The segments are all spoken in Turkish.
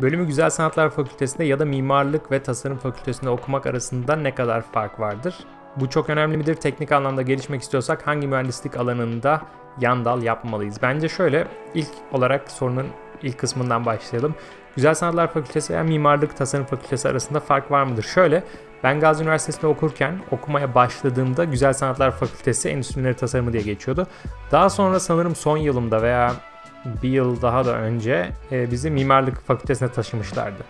Bölümü Güzel Sanatlar Fakültesinde ya da Mimarlık ve Tasarım Fakültesinde okumak arasında ne kadar fark vardır? Bu çok önemli midir? Teknik anlamda gelişmek istiyorsak hangi mühendislik alanında yan dal yapmalıyız? Bence şöyle ilk olarak sorunun ilk kısmından başlayalım. Güzel Sanatlar Fakültesi veya Mimarlık Tasarım Fakültesi arasında fark var mıdır? Şöyle ben Gazi Üniversitesi'nde okurken okumaya başladığımda Güzel Sanatlar Fakültesi Endüstri Tasarımı diye geçiyordu. Daha sonra sanırım son yılımda veya bir yıl daha da önce e, bizi mimarlık fakültesine taşımışlardı.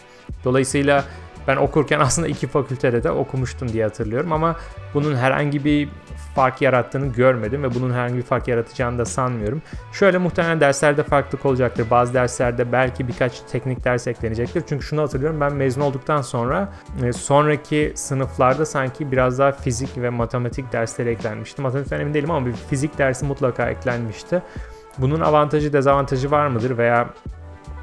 Dolayısıyla ben okurken aslında iki fakültede de okumuştum diye hatırlıyorum ama bunun herhangi bir fark yarattığını görmedim ve bunun herhangi bir fark yaratacağını da sanmıyorum. Şöyle muhtemelen derslerde farklılık olacaktır. Bazı derslerde belki birkaç teknik ders eklenecektir. Çünkü şunu hatırlıyorum ben mezun olduktan sonra e, sonraki sınıflarda sanki biraz daha fizik ve matematik dersleri eklenmişti. Matematikten emin değilim ama bir fizik dersi mutlaka eklenmişti. Bunun avantajı dezavantajı var mıdır? Veya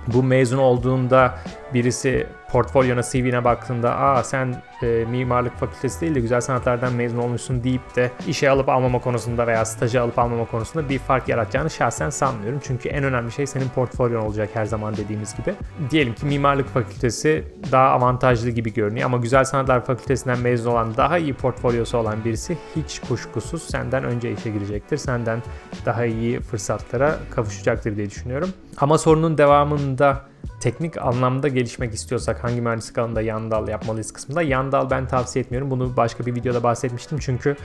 bu mezun olduğunda birisi portfolyona CV'ne baktığında aa sen e, mimarlık fakültesi değil de güzel sanatlardan mezun olmuşsun deyip de işe alıp almama konusunda veya stajı alıp almama konusunda bir fark yaratacağını şahsen sanmıyorum. Çünkü en önemli şey senin portfolyon olacak her zaman dediğimiz gibi. Diyelim ki mimarlık fakültesi daha avantajlı gibi görünüyor ama güzel sanatlar fakültesinden mezun olan daha iyi portfolyosu olan birisi hiç kuşkusuz senden önce işe girecektir. Senden daha iyi fırsatlara kavuşacaktır diye düşünüyorum. Ama sorunun devamında teknik anlamda gelişmek istiyorsak hangi mühendislik alanında yan dal yapmalıyız kısmında yan dal ben tavsiye etmiyorum. Bunu başka bir videoda bahsetmiştim çünkü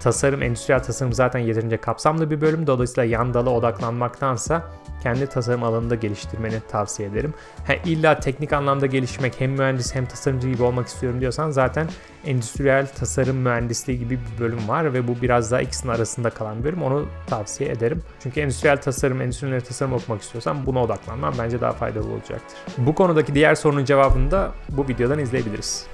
tasarım, endüstriyel tasarım zaten yeterince kapsamlı bir bölüm. Dolayısıyla yan dala odaklanmaktansa kendi tasarım alanında geliştirmeni tavsiye ederim. Ha, illa teknik anlamda gelişmek hem mühendis hem tasarımcı gibi olmak istiyorum diyorsan zaten endüstriyel tasarım mühendisliği gibi bir bölüm var ve bu biraz daha ikisinin arasında kalan bir bölüm. Onu tavsiye ederim. Çünkü endüstriyel tasarım, endüstriyel tasarım okumak istiyorsan buna odaklanman bence daha faydalı olacaktır. Bu konudaki diğer sorunun cevabını da bu videodan izleyebiliriz.